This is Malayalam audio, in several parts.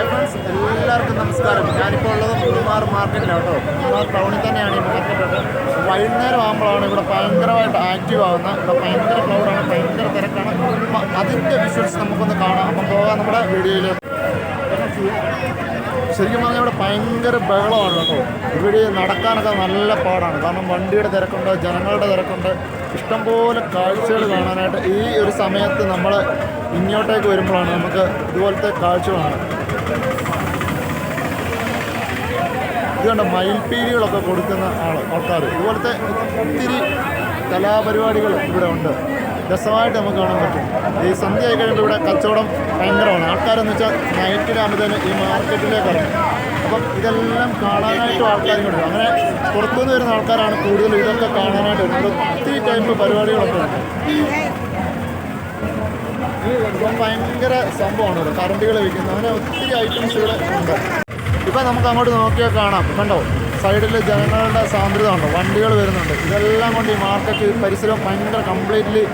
ഹായ് ഫ്രണ്ട്സ് എല്ലാവർക്കും നമസ്കാരം. ഞാനിപ്പോൾ ഉള്ളത് മൂന്നാർ മാർക്കറ്റിലാണ് കേട്ടോ. മൂന്നാർ ടൗണിൽ തന്നെയാണ് ഈ മാർക്കറ്റൊക്കെ വൈകുന്നേരം ആകുമ്പോഴാണ് ഇവിടെ ഭയങ്കരമായിട്ട് ആക്റ്റീവ് ആകുന്നത് ഇവിടെ ഭയങ്കര ക്ലൗഡാണ് ഭയങ്കര തിരക്കാണ്. അതിന്റെ വിഷ്വൽസ് നമുക്കൊന്ന് കാണാം. അപ്പം പോകാം നമ്മുടെ വീഡിയോയിൽ ശരിക്കും പറഞ്ഞാൽ ഇവിടെ ഭയങ്കര ബഹളമാണ് കേട്ടോ. ഇവിടെ നടക്കാനൊക്കെ നല്ല പാടാണ്. കാരണം വണ്ടിയുടെ തിരക്കുണ്ട് ജനങ്ങളുടെ തിരക്കുണ്ട്. ഇഷ്ടംപോലെ കാഴ്ചകൾ കാണാനായിട്ട് ഈ ഒരു സമയത്ത് നമ്മൾ ഇങ്ങോട്ടേക്ക് വരുമ്പോഴാണ് നമുക്ക് ഇതുപോലത്തെ കാഴ്ചകളാണ് ഇത് കണ്ട മയിൽപ്പീലികളൊക്കെ കൊടുക്കുന്ന ആൾ ആൾക്കാർ ഇതുപോലത്തെ ഒത്തിരി കലാപരിപാടികൾ ഇവിടെ ഉണ്ട്. രസമായിട്ട് നമുക്ക് കാണാൻ പറ്റും. ഈ സന്ധ്യ ആയി കഴിയുമ്പോൾ ഇവിടെ കച്ചവടം ഭയങ്കരമാണ്. ആൾക്കാരെന്ന് വെച്ചാൽ നൈറ്റിലാകുമ്പോൾ ഈ മാർക്കറ്റിലേക്ക് ഇറങ്ങും. അപ്പം ഇതെല്ലാം കാണാനായിട്ടും ആൾക്കാരുണ്ട് അങ്ങനെ പുറത്തുനിന്ന് വരുന്ന ആൾക്കാരാണ് കൂടുതലും ഇതൊക്കെ കാണാനായിട്ട് വരുന്നത്. ഒത്തിരി ടൈപ്പ് പരിപാടികളൊക്കെ ഉണ്ട്. ഇപ്പം ഭയങ്കര സംഭവമാണ് ഇവിടെ കറണ്ടുകൾ വിൽക്കുന്നത് അങ്ങനെ ഒത്തിരി ഐറ്റംസുകൾ ഉണ്ട്. ഇപ്പം നമുക്ക് അങ്ങോട്ട് നോക്കിയാൽ കാണാം. കണ്ടോ? സൈഡിൽ ജനങ്ങളുടെ സാന്ദ്രത ഉണ്ടോ? വണ്ടികൾ വരുന്നുണ്ട്. ഇതെല്ലാം കൊണ്ട് ഈ മാർക്കറ്റ് പരിസരം ഭയങ്കര കംപ്ലീറ്റ്ലി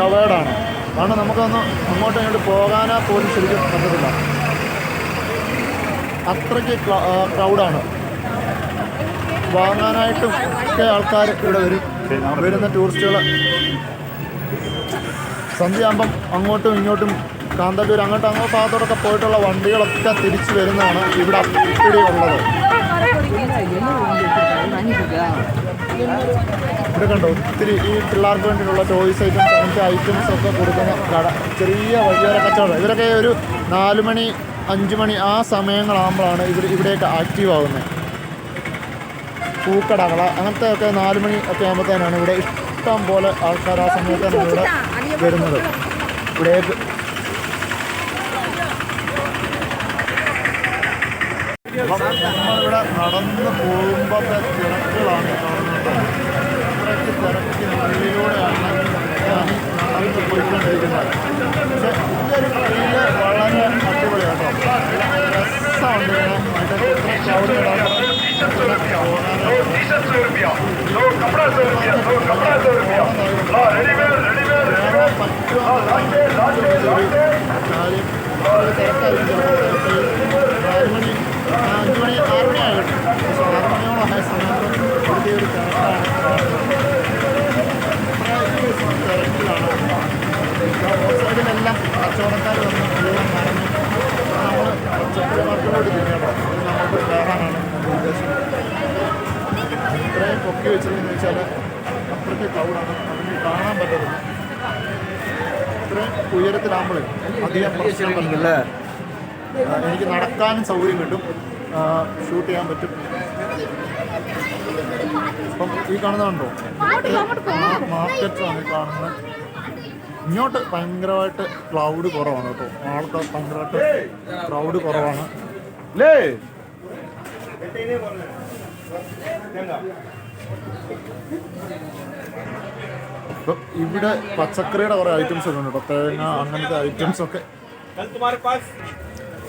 കവേർഡാണ് കാരണം നമുക്കൊന്ന് അങ്ങോട്ടും ഇങ്ങോട്ട് പോകാനാ പോലും ശരിക്കും പറ്റത്തില്ല. അത്രയ്ക്ക് ക്രൗഡാണ് വാങ്ങാനായിട്ടും ഒക്കെ ആൾക്കാർ ഇവിടെ വരും. വരുന്ന ടൂറിസ്റ്റുകൾ സന്ധ്യയാകുമ്പം അങ്ങോട്ടും ഇങ്ങോട്ടും കാന്തല്ലൂർ അങ്ങോട്ടും അങ്ങോട്ട് ഭാഗത്തോടൊക്കെ പോയിട്ടുള്ള വണ്ടികളൊക്കെ തിരിച്ചു വരുന്നതാണ് ഇവിടെ അപ്പിടി ഉള്ളത് ഇവിടെ കണ്ടോ ഒത്തിരി ഈ പിള്ളേർക്ക് വേണ്ടിയിട്ടുള്ള ടോയ്സ് ഐറ്റംസ് അങ്ങനത്തെ ഐറ്റംസ് ഒക്കെ കൊടുക്കുന്ന കട ചെറിയ വഴിയോര കച്ചവടം. ഇവരൊക്കെ ഒരു നാല് മണി അഞ്ച് മണി ആ സമയങ്ങളാകുമ്പോഴാണ് ഇവർ ഇവിടെയൊക്കെ ആക്റ്റീവ് ആകുന്നത് പൂക്കടകള അങ്ങനത്തെ ഒക്കെ നാല് മണി ഒക്കെ ആകുമ്പോഴത്തേനാണ് ഇവിടെ ഇഷ്ടം പോലെ ആൾക്കാർ ആ സമയത്താണ് ഇവിടെ വരുന്നത്. ഇവിടേക്ക് അപ്പം നമ്മളിവിടെ നടന്ന് പോകുമ്പോഴത്തെ തിരക്കുകളാണ് കാണുന്നത്. അത്രയ്ക്ക് തിരക്കിനുള്ളിലൂടെയാണ് ഞാൻ നടന്ന് പോയിക്കൊണ്ടിരിക്കുന്നത്. कपड़ा सौ रुपया दो कपड़ा सौ रुपया हाँ रेडीमेड रेडीमेड വേറെ പറ്റുമോ लाटे लाटे लाटे കാര്യം ഒരു തിരക്കായിരിക്കും ചിലപ്പോൾ നാല് മണി ആ, അഞ്ച് മണി ആറ് മണി ആകട്ടെ പക്ഷേ ആറ് മണിയോളം ആയ സമയത്ത് വലിയൊരു തിരക്കാണ് ഇത്രയും തിരക്കിലാണ് റോഡ് സൈഡിലെല്ലാം കച്ചവടക്കാർ വന്ന് എല്ലാം നടന്നു നമ്മൾ പച്ചക്കറി മാർക്കറ്റിലോട്ട് തിരിയണം നമുക്ക് കയറാനാണ് നമ്മുടെ ഉദ്ദേശം ഇത്രയും പൊക്കി വെച്ചിരിക്കുന്നത് വെച്ചാൽ അത്രയ്ക്ക് ക്ലൗഡാണ് അതിന് കാണാൻ പറ്റത്തില്ല ഇത്രയും ഉയരത്തിലാകുമ്പോഴേ അധികം പ്രശ്നം പറ്റില്ല ആ, എനിക്ക് നടക്കാനും സൗകര്യം കിട്ടും. ഷൂട്ട് ചെയ്യാൻ പറ്റും. അപ്പം ഈ കാണുന്നതുണ്ടോ മാർക്കറ്റാണ് ഈ കാണുന്നത്. ഇങ്ങോട്ട് ഭയങ്കരമായിട്ട് ക്ലൗഡ് കുറവാണ് കേട്ടോ. ആൾക്ക് ഭയങ്കരമായിട്ട് ക്രൗഡ് കുറവാണ്. ഇപ്പം ഇവിടെ പച്ചക്കറിയുടെ കുറേ ഐറ്റംസ് ഒക്കെ ഉണ്ട് തേങ്ങ അങ്ങനത്തെ ഐറ്റംസ് ഒക്കെ.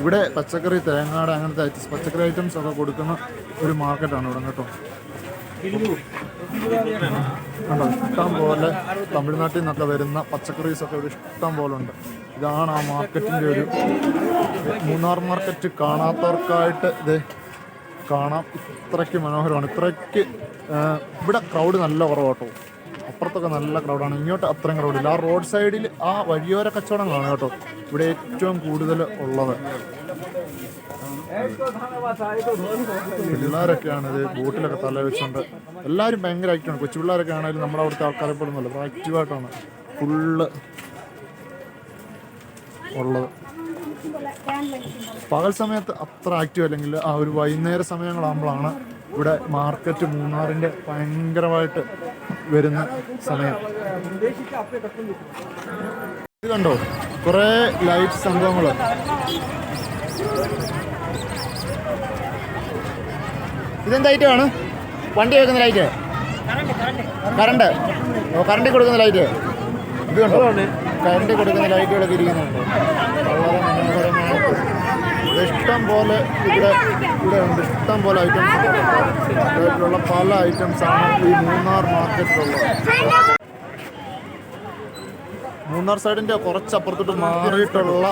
ഇവിടെ പച്ചക്കറി തേങ്ങയുടെ അങ്ങനത്തെ ഐറ്റംസ് പച്ചക്കറി ഐറ്റംസ് ഒക്കെ കൊടുക്കുന്ന ഒരു മാർക്കറ്റാണ് ഇവിടെ കേട്ടോ. കണ്ടോ? ഇഷ്ടം പോലെ തമിഴ്നാട്ടിൽ നിന്നൊക്കെ വരുന്ന പച്ചക്കറീസ് ഒക്കെ ഇവിടെ ഇഷ്ടം പോലെ ഉണ്ട്. ഇതാണ് ആ മാർക്കറ്റിന്റെ ഒരു മൂന്നാർ മാർക്കറ്റ് കാണാത്തവർക്കായിട്ട് ഇത് കാണാം. ഇത്രയ്ക്ക് മനോഹരമാണ്. ഇത്രയ്ക്ക് ഇവിടെ ക്രൗഡ് നല്ല കുറവാട്ടോ. അപ്പുറത്തൊക്കെ നല്ല ക്രൗഡാണ് ഇങ്ങോട്ട് അത്രയും ക്രൗഡില്ല ആ റോഡ് സൈഡിൽ ആ വഴിയോര കച്ചവടങ്ങളാണ് കേട്ടോ ഇവിടെ ഏറ്റവും കൂടുതൽ ഉള്ളത്. പിള്ളേരൊക്കെയാണ് ഇത് ബോട്ടിലൊക്കെ തല വെച്ചുകൊണ്ട് എല്ലാവരും ഭയങ്കര ആക്റ്റീവാണ് കൊച്ചു പിള്ളേരൊക്കെ ആണെങ്കിലും നമ്മുടെ അവിടുത്തെ ആൾക്കാരെ പോലും നല്ല ആക്റ്റീവായിട്ടാണ് ഫുള്ള് ഉള്ളത്. പകൽ സമയത്ത് അത്ര ആക്റ്റീവ് അല്ലെങ്കിൽ ആ ഒരു വൈകുന്നേര സമയങ്ങളാകുമ്പോഴാണ് ഇവിടെ മാർക്കറ്റ് മൂന്നാറിന്റെ ഭയങ്കരമായിട്ട് വരുന്ന സമയം. ഇത് കണ്ടോ? കുറേ ലൈറ്റ് സംഭവങ്ങൾ ഇതെന്ത് ഐറ്റമാണ് വണ്ടി വെക്കുന്ന ലൈറ്റ് കറണ്ട് ഓ കറണ്ടിൽ കൊടുക്കുന്ന ലൈറ്റ് ഇത് കണ്ടോ? കറണ്ടിൽ കൊടുക്കുന്ന ലൈറ്റുകളൊക്കെ ഇരിക്കുന്നുണ്ട് വളരെ മനോഹരമായിട്ട് ഇഷ്ടം പോലെ ഇവിടെ ഇവിടെ ഉണ്ട്. ഇഷ്ടം പോലെ ഐറ്റംസ് ഉള്ള പല ഐറ്റംസാണ് ഈ മൂന്നാർ മാർക്കറ്റിലുള്ളത്. മൂന്നാർ സൈഡിന്റെ കുറച്ചപ്പുറത്തോട്ട് മാറിയിട്ടുള്ള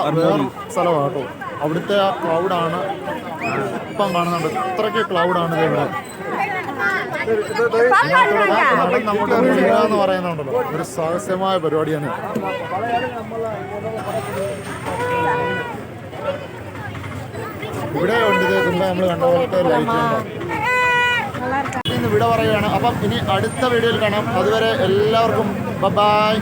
സ്ഥലമാണ് കേട്ടോ. അവിടുത്തെ ആ ക്ലൗഡാണ് ഇപ്പം കാണുന്നുണ്ട്. ഇത്രയ്ക്ക് ക്ലൗഡാണ് ഇത് എന്ന് പറയുന്നുണ്ടല്ലോ ഒരു സാഹസ്യമായ പരിപാടിയാണ് ഇവിടെ ഉണ്ട് മുമ്പ് നമ്മൾ കണ്ട പോലത്തെ വിട പറയുകയാണ് അപ്പം ഇനി അടുത്ത വീഡിയോയിൽ കാണാം അതുവരെ എല്ലാവർക്കും ബൈ